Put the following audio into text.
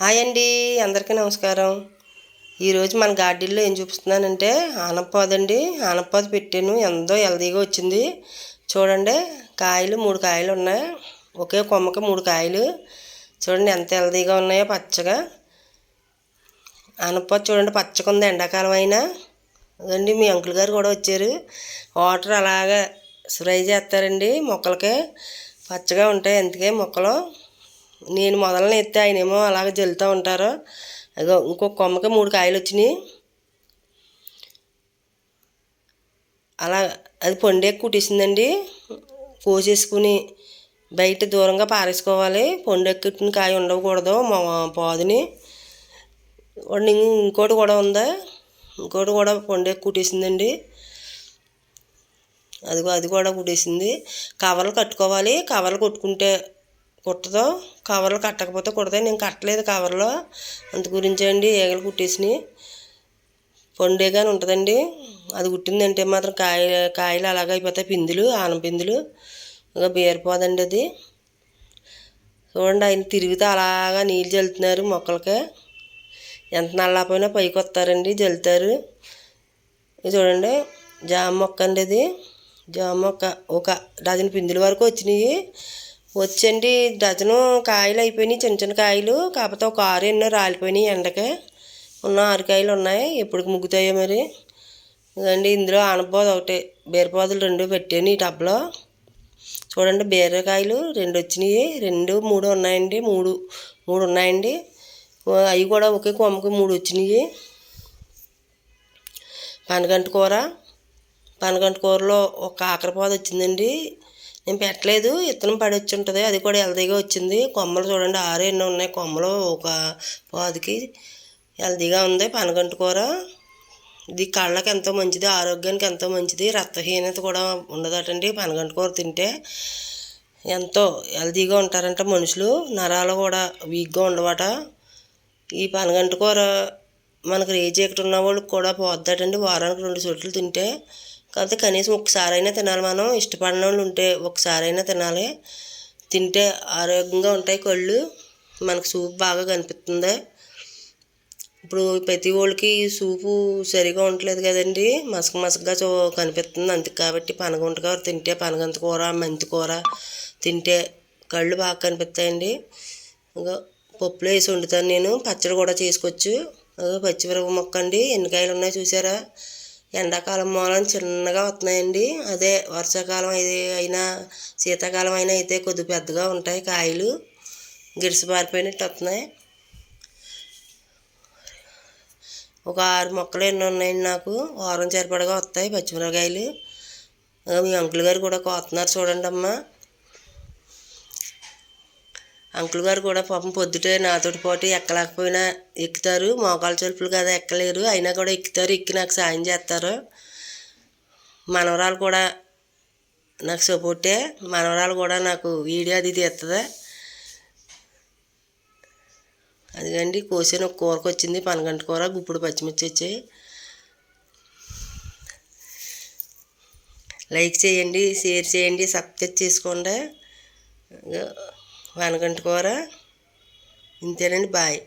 Hi అండి అందరికీ నమస్కారం. ఈరోజు మన గార్డెన్లో ఏం చూపిస్తున్నానంటే ఆనపాదు అండి ఆనపాదు పెట్టాను ఎంతో హెల్దీగా వచ్చింది. చూడండి కాయలు మూడు కాయలు ఉన్నాయి. ఒకే కొమ్మకి మూడు కాయలు. చూడండి ఎంత హెల్దీగా ఉన్నాయో పచ్చగా. ఆనపాదు చూడండి పచ్చగా ఉంది. ఎండాకాలం అయినా. అదండి మీ అంకుల్ గారు కూడా వచ్చారు. వాటర్ అలాగా స్ప్రే చేస్తారండి మొక్కలకి. పచ్చగా ఉంటాయి అందుకే మొక్కలు. నేను మొదలన ఎత్తే ఆయన ఏమో అలాగ జల్లుతూ ఉంటారు. అదో ఇంకొక కొమ్మకి మూడు కాయలు వచ్చినాయి అలా అది పొండే కుట్టేసిందండి. కోసేసుకుని బయట దూరంగా పారేసుకోవాలి. పొండెక్కిన కాయ ఉండకూడదు మా పాదుని. ఇంకోటి కూడా ఉందా? ఇంకోటి కూడా పొండెక్కి కుట్టేసిందండి. అది అది కూడా కుట్టేసింది. కవర్లు కట్టుకోవాలి. కవర్లు కొట్టుకుంటే కుట్టదు. కవర్లు కట్టకపోతే కుడతాయి నేను కట్టలేదు కవర్లో. అందు గురించి అండి ఈగలు కుట్టేసినాయి. పండుగని ఉంటుందండి అది కుట్టిందంటే మాత్రం కాయ కాయలు అలాగ అయిపోతాయి. పిందులు ఆనం పిందులు. ఇంకా బీరపోదండి అది. చూడండి ఆయన తిరిగితే అలాగా నీళ్ళు చల్లుతున్నారు మొక్కలకి. ఎంత నల్లాపోయినా పైకి వస్తారండి జల్లుతారు. చూడండి జామ మొక్క అండి అది. జామ మొక్క ఒక డజన్ పిందుల వరకు వచ్చినాయి. వచ్చండి. డజను కాయలు అయిపోయినాయి చిన్న చిన్న కాయలు. కాకపోతే ఒక ఆరు ఎన్నో రాలిపోయినాయి ఎండకి. ఉన్న ఆరు కాయలు ఉన్నాయి. ఎప్పుడు ముగ్గుతాయో మరి. ఇదండి ఇందులో ఆనపోదు ఒకటి బీరపోదలు రెండు పెట్టాను ఈ టబ్లో. చూడండి బీరకాయలు రెండు వచ్చినాయి. రెండు మూడు ఉన్నాయండి. మూడు మూడు ఉన్నాయండి. అవి కూడా ఒకే కొమ్మకి మూడు వచ్చినాయి. పనగంట కూర. పనగంట కూరలో ఒక కాకరపోద వచ్చిందండి. నేను పెట్టలేదు. ఇత్తనం పడి ఉంటుంది అది కూడా హెల్దీగా వచ్చింది. కొమ్మలు చూడండి. ఆరు ఎన్నో ఉన్నాయి. కొమ్మలు ఒక పాదికి హెల్దీగా ఉంది. పనగంటు కూర. ఇది కళ్ళకి ఎంతో మంచిది. ఆరోగ్యానికి ఎంతో మంచిది. రక్తహీనత కూడా ఉండదటండి. పనగంటు కూర తింటే ఎంతో హెల్దీగా ఉంటారంట మనుషులు. నరాలు కూడా వీక్గా ఉండవట. ఈ పనగంట కూర మనకు రేజ్ ఎక్కడ ఉన్న వాళ్ళకి కూడా పోద్దటండి. వారానికి రెండు చోట్లు తింటే కాకపోతే కనీసం ఒకసారైనా తినాలి. మనం ఇష్టపడిన వాళ్ళు ఉంటే ఒకసారైనా తినాలి. తింటే ఆరోగ్యంగా ఉంటాయి కళ్ళు. మనకు సూప్ బాగా కనిపిస్తుంది. ఇప్పుడు ప్రతి వాళ్ళకి సూపు సరిగా ఉండట్లేదు కదండి. మసక మసకగా చూ కనిపిస్తుంది. అందుకు కాబట్టి పనగంట కూర తింటే పనగంత కూర మెంతి కూర తింటే కళ్ళు బాగా కనిపిస్తాయండి. ఇంకా పప్పులో వేసి వండుతాను నేను. పచ్చడి కూడా చేసుకోవచ్చు. పచ్చిమిరప మొక్క అండి ఎన్ని కాయలు ఉన్నాయి చూసారా? ఎండాకాలం మూలం చిన్నగా వస్తున్నాయండి. అదే వర్షాకాలం అయితే అయినా శీతాకాలం అయినా అయితే కొద్ది పెద్దగా ఉంటాయి కాయలు. గిరిసి పారిపోయినట్టు వస్తున్నాయి. ఒక ఆరు మొక్కలు ఎన్ని ఉన్నాయండి నాకు. వారం సరిపడగా వస్తాయి పచ్చిమిరపకాయలు. మీ అంకుల్ గారు కూడా కోస్తున్నారు చూడండి అమ్మా అంకుల్ గారు కూడా పాపం పొద్దుటే నాతోటి పాటు ఎక్కలేకపోయినా ఎక్కుతారు. మోకాలు చెలుపులు కదా ఎక్కలేరు. అయినా కూడా ఎక్కుతారు. ఎక్కి నాకు సాయం చేస్తారు. మనవరాలు కూడా నాకు సపోర్టే. మనవరాలు కూడా నాకు వీడియో అది తీస్తుంది అదిగండి కోసిన ఒక కూరకు వచ్చింది పనగంట కూర గుప్పుడు పచ్చిమిర్చి వచ్చాయి లైక్ చేయండి షేర్ చేయండి సబ్స్క్రైబ్ చేసుకోండి. వనగంట కూర. ఇంతేనండి బాయ్.